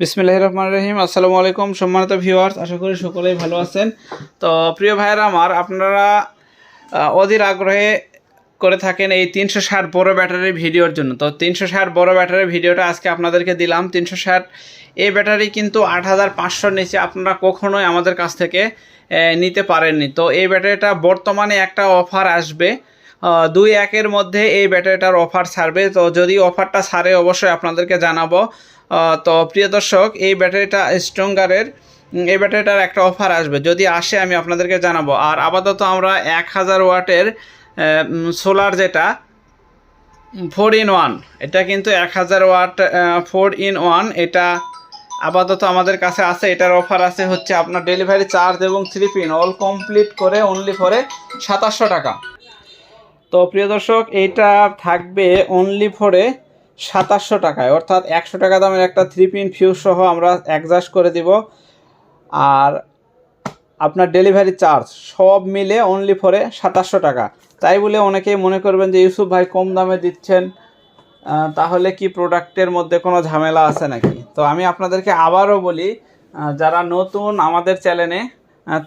বিসমিল্লাহ রহমান রহিম। আসসালামু আলাইকুম সম্মানিত ভিউয়ার্স, আশা করি সকলেই ভালো আছেন। তো প্রিয় ভাইয়েরা আমার, আপনারা অধীর আগ্রহে করে থাকেন এই তিনশো ষাট বড়ো ব্যাটারির ভিডিওর জন্য। তো তিনশো ষাট বড়ো ব্যাটারির ভিডিওটা আজকে আপনাদেরকে দিলাম। তিনশো ষাট এই ব্যাটারি কিন্তু আট হাজার পাঁচশোর নিচে আপনারা কখনোই আমাদের কাছ থেকে নিতে পারেননি। তো এই ব্যাটারিটা বর্তমানে একটা অফার আসবে। দুই একের মধ্যে এই ব্যাটারিটার অফার ছাড়বে। তো যদি অফারটা ছাড়ে, অবশ্যই আপনাদেরকে জানাব। তো প্রিয় দর্শক, এই ব্যাটারিটা স্ট্রঙ্গারের এই ব্যাটারিটার একটা অফার আসবে। যদি আসে, আমি আপনাদেরকে জানাব। আর আপাতত আমরা এক হাজার ওয়াটের সোলার যেটা ফোর ইন ওয়ান এটা কিন্তু এক হাজার ওয়াট ফোর ইন ওয়ান এটা আপাতত আমাদের কাছে আছে। এটার অফার আছে হচ্ছে আপনার ডেলিভারি চার্জ এবং থ্রি পিন অল কমপ্লিট করে অনলি ফরে সাতাশশো টাকা। তো প্রিয় দর্শক, এইটা থাকবে অনলি ফরে সাতাশশো টাকায়। অর্থাৎ একশো টাকা দামের একটা থ্রি পিন ফিউজ সহ আমরা অ্যাডজাস্ট করে দিব। আর আপনার ডেলিভারি চার্জ সব মিলে অনলি ফরে সাতাশশো টাকা। তাই বলে অনেকেই মনে করবেন যে, ইউসুফ ভাই কম দামে দিচ্ছেন তাহলে কি প্রোডাক্টের মধ্যে কোনো ঝামেলা আছে নাকি? তো আমি আপনাদেরকে আবারও বলি যারা নতুন আমাদের চ্যানেলে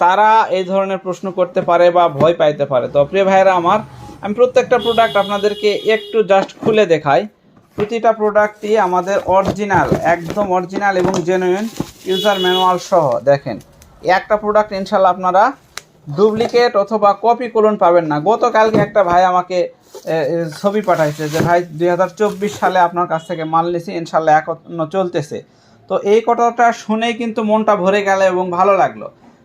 তারা এই ধরনের প্রশ্ন করতে পারে বা ভয় পাইতে পারে। তো প্রিয় ভাইয়েরা আমার আমি প্রত্যেকটা প্রোডাক্ট আপনাদেরকে একটু জাস্ট খুলে দেখাই। প্রতিটা প্রোডাক্টই আমাদের অরিজিনাল একদম অরিজিনাল এবং জেনুইন ইউজার ম্যানুয়াল সহ, দেখেন। একটা প্রোডাক্ট ইনশাল্লাহ আপনারা ডুপ্লিকেট অথবা কপি করুন, পাবেন না। গতকালকে একটা ভাই আমাকে ছবি পাঠাইছে যে, ভাই দু হাজার চব্বিশ সালে আপনার কাছ থেকে মাল নিছি ইনশাল্লাহ এখনও চলতেছে। তো এই কথাটা শুনেই কিন্তু মনটা ভরে গেল এবং ভালো লাগল।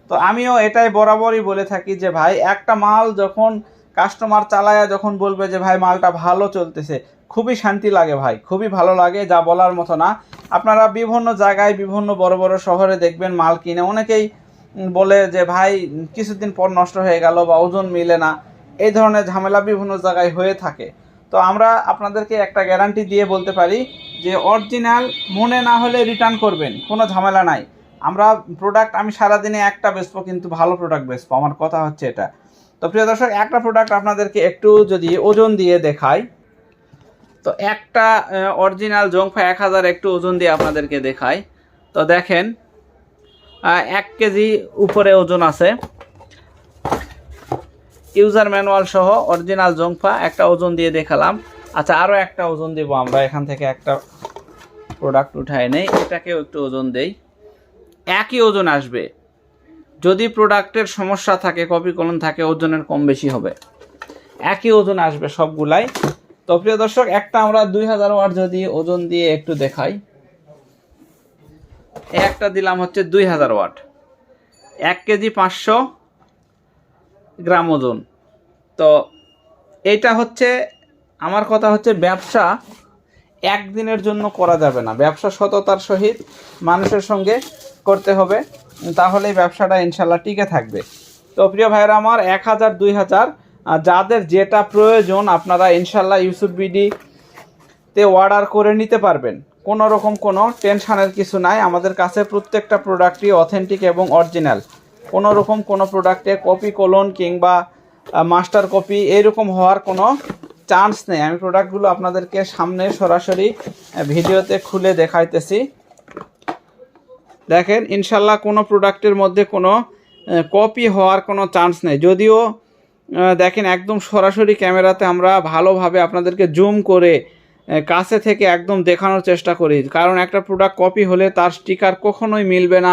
তো আমিও এটাই বরাবরই বলে থাকি যে, ভাই, একটা মাল যখন কাস্টমার চালায়া যখন বলবে যে, ভাই, মালটা ভালো চলতেছে। খুবই শান্তি লাগে ভাই, খুবই ভালো লাগে, যা বলার মতো না। আপনারা বিভিন্ন জায়গায়, বিভিন্ন বড় বড় শহরে দেখবেন মাল কিনে। অনেকেই বলে যে, ভাই, কিছুদিন পর নষ্ট হয়ে গেল বা ওজন মিলে না। এই ধরনের ঝামেলা বিভিন্ন জায়গায় হয়ে থাকে। তো আমরা আপনাদেরকে একটা গ্যারান্টি দিয়ে বলতে পারি যে, অরিজিনাল মনে না হলে রিটার্ন করবেন, কোনো ঝামেলা নাই। আমরা প্রোডাক্ট আমি সারাদিনে একটা বেচবো, কিন্তু ভালো প্রোডাক্ট বেচবো। আমার কথা হচ্ছে এটা। তো প্রিয় দর্শক, একটা প্রোডাক্ট আপনাদেরকে একটু যদি ওজন দিয়ে দেখাই, তো একটা অরিজিনাল জংফা এক হাজার একটু ওজন দিয়ে আপনাদেরকে দেখাই। তো দেখেন এক কেজি উপরে ওজন আছে। ইউজার ম্যানুয়াল সহ অরিজিনাল জংফা একটা ওজন দিয়ে দেখালাম। আচ্ছা আরও একটা ওজন দেব আমরা, এখান থেকে একটা প্রোডাক্ট উঠাই নেই, এটাকেও একটু ওজন দেই। একই ওজন আসবে। যদি প্রোডাক্টের সমস্যা থাকে কপি কলন থাকে, ওজনের কম বেশি হবে। একই ওজন আসবে সবগুলাই। তো প্রিয় দর্শক, একটা আমরা দুই হাজার ওয়াট যদি ওজন দিয়ে একটু দেখাই। একটা দিলাম হচ্ছে দুই হাজার ওয়াট। এক কেজি পাঁচশো গ্রাম ওজন। তো এইটা হচ্ছে, আমার কথা হচ্ছে ব্যবসা একদিনের জন্য করা যাবে না। ব্যবসা সততার সহিত মানুষের সঙ্গে করতে হবে, তাহলেই ব্যবসাটা ইনশাল্লাহ টিকে থাকবে। তো প্রিয় ভাইয়েরা আমার এক হাজার, দুই হাজার যাদের যেটা প্রয়োজন আপনারা ইনশাল্লাহ ইউসুফ বিডি তে অর্ডার করে নিতে পারবেন। কোনো রকম কোনো টেনশনের কিছু নাই। আমাদের কাছে প্রত্যেকটা প্রোডাক্টই অথেন্টিক এবং অরিজিনাল কোনো রকম কোনো প্রোডাক্টে কপি কোলন কিংবা মাস্টার কপি এরকম হওয়ার কোনো চান্স নেই। আমি প্রোডাক্টগুলো আপনাদেরকে সামনে সরাসরি ভিডিওতে খুলে দেখাইতেছি। দেখেন ইনশাল্লাহ কোনো প্রোডাক্টের মধ্যে কোনো কপি হওয়ার কোনো চান্স নেই। যদিও দেখেন, একদম সরাসরি ক্যামেরাতে আমরা ভালোভাবে আপনাদেরকে জুম করে কাছে থেকে একদম দেখানোর চেষ্টা করি। কারণ একটা প্রোডাক্ট কপি হলে তার স্টিকার কখনোই মিলবে না,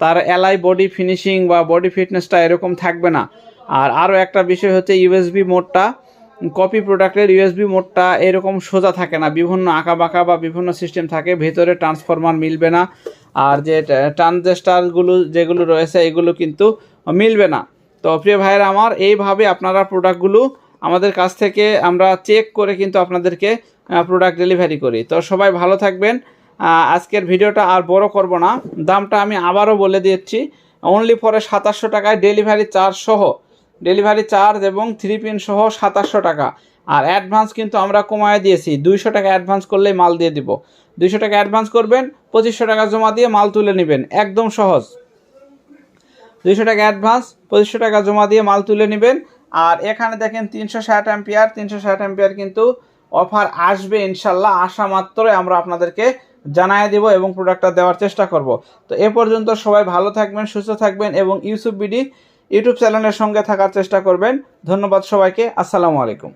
তার এলাই বডি ফিনিশিং বা বডি ফিটনেসটা এরকম থাকবে না। আর আরও একটা বিষয় হচ্ছে ইউএসবি মোডটা কপি প্রোডাক্টের ইউএসবি মোডটা এরকম সোজা থাকে না। বিভিন্ন আঁকা বাঁকা বা বিভিন্ন সিস্টেম থাকে, ভেতরে ট্রান্সফরমার মিলবে না। আর যে ট্রানজেস্টারগুলো যেগুলো রয়েছে, এগুলো কিন্তু মিলবে না। তো প্রিয় ভাইয়েরা আমার, এইভাবে আপনারা প্রোডাক্টগুলো আমাদের কাছ থেকে আমরা চেক করে কিন্তু আপনাদেরকে প্রোডাক্ট ডেলিভারি করি। তো সবাই ভালো থাকবেন। আজকের ভিডিওটা আর বড় করব না। দামটা আমি আবারও বলে দিচ্ছি। অনলি ফরে সাতাশশো টাকায় ডেলিভারি চার্জ সহ ডেলিভারি চার্জ এবং থ্রি পিন সহ সাতাশশো টাকা। আর অ্যাডভান্স কিন্তু আমরা কমায় দিয়েছি, দুইশো টাকা অ্যাডভান্স করলেই মাল দিয়ে দিব। দুইশো টাকা অ্যাডভান্স করবেন, পঁচিশশো টাকা জমা দিয়ে মাল তুলে নেবেন, একদম সহজ। দুইশো টাকা অ্যাডভান্স, পঁচিশশো টাকা জমা দিয়ে মাল তুলে নেবেন। আর এখানে দেখেন তিনশো ষাট অ্যাম্পিয়ার, তিনশো ষাট অ্যাম্পিয়ার কিন্তু অফার আসবে ইনশাল্লাহ আসা মাত্রই আমরা আপনাদেরকে জানায় দিব এবং প্রোডাক্টটা দেওয়ার চেষ্টা করব। তো এ পর্যন্ত সবাই ভালো থাকবেন, সুস্থ থাকবেন এবং ইউসুফ বিডি ইউটিউব চ্যানেলের সঙ্গে থাকার চেষ্টা করবেন। ধন্যবাদ সবাইকে। আসসালামু আলাইকুম।